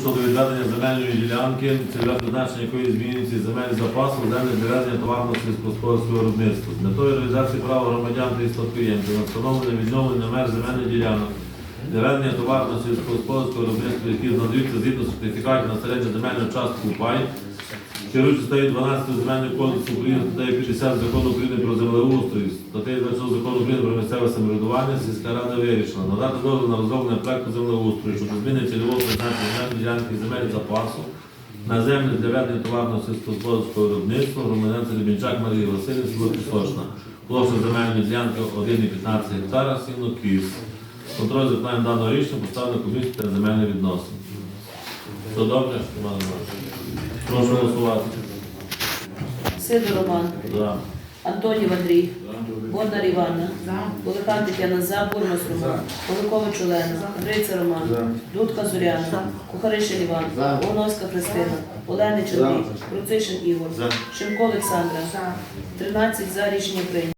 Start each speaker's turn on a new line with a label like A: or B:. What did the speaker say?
A: щодо відведення земельної ділянки, цільове призначення якої змінюється земель запасу, землі для ведення сільськогосподарського виробництва. З метою реалізації права громадян та і на встановлення відновлення меж земельних ділянок для ведення сільськогосподарського виробництва, які надаються згідно сертифікатів на середню земельну частку пай, Керуючи статтею 12 Земельного кодексу України, статтею 50 Закону України про землеустрій, статтею 26 Закону України про місцеве самоврядування, сільська рада вирішила надати дозвіл на розроблення проекту землеустрою щодо зміни цільового призначення земельної ділянки земель запасу на землі для ведення товарного сільськогосподарського виробництва громадян Лебінчак Марії Васильівни, село Пісочна. Площа земельної ділянки 1,15 гектара, сіно кіз. Контроль за виконанням даного рішення поставлено комісію та земельні відносини. Все добре? Іван Іванович? Прошу голосувати.
B: Сидор Роман,
A: За.
B: Антонів Андрій, Бондар Івана, Волихан Тетяна За, Бурмас Роман, Поликович Олена, Гриця Роман, Дудка Зоряна, Кухаришин Іван, Волновська Христина, Оленич Андрій, Руцишин Ігор. Шимко Олександра, 13 за. Рішення прийнято.